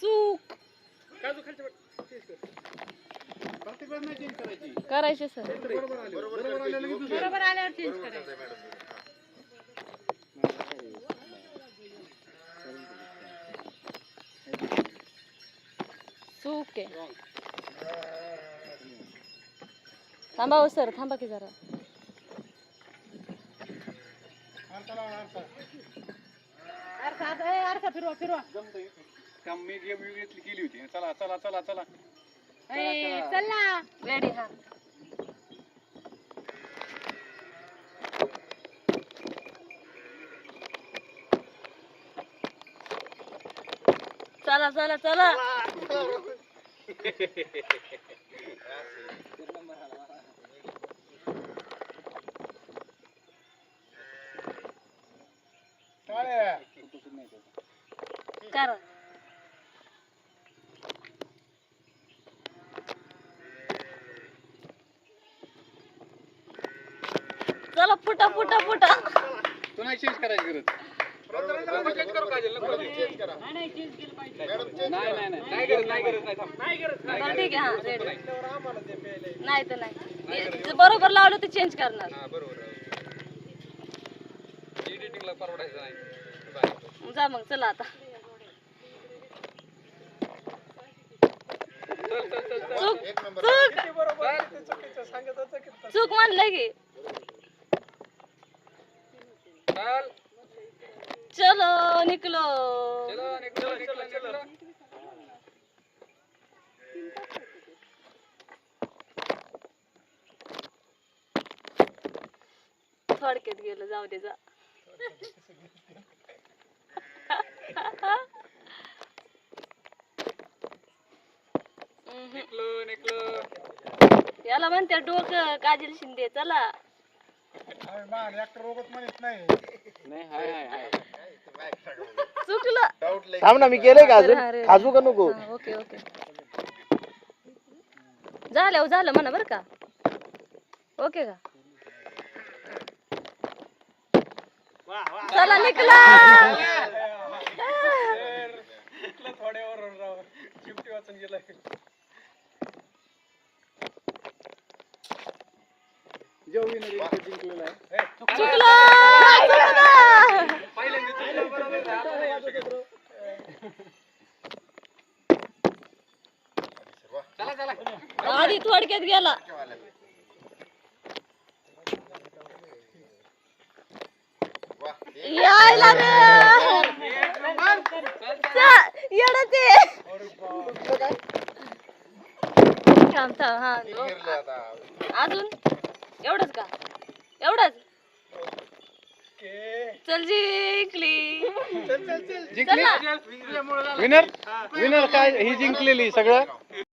चूक. काजू खालच्या प्रत्येक वेळेस नाही चेंज करायची. करायचे सर बरोबर आले. बरोबर आले लगेच दुसरं. बरोबर आल्यावर चेंज करायचं. चूक आहे. थांबा हो सर थांबा की जरा. आरसा लावा, आरसा. आरसा ए, आरसा फिरवा फिरवा. जमतंय. काम मी गेम घेतली केली होती. चला चला चला चला. ए, चल ना रेडी हा. चला चला चला. टाळ्या. करा. चला फुटा फुटा फुटा. तू नाही चेंज करायची गरज. नाही नाही चेंज केलं पाहिजे. नाही नाही नाही. नाही गरज नाही गरज नाही थांब. नाही गरज बरं ठीक आहे हा रेडी. नाही. तर नाही. बरोबर लावलं ते चेंज करणार. हा बरोबर एडिटिंगला परवडायचं नाही. जा मग चला आता. चल चल चल चल. चूक चूक. चूक म्हणलं की. चल. चलो निकलो. थोडक्यात गेलं जाऊ दे जा. निकलो निकलो. याला म्हणते डोकं काजल शिंदे चला. नाही. हाय हाय हाय. चुकलं. थांब ना मी केलंय का अजून? अरे. खाजू का नको? हा, ओके ओके. झालं हो, झालं म्हणा बरं का. ओके का? चला निकला. जो winner आहे तो आहे. आधी थोडक्यात गेला. यायला रे. येड ते. थांब थांब हा. अजून? एवढंच का? एवढंच? चल जिंकली. जिंकली विनर विनर काय? ही जिंकलेली सगळं?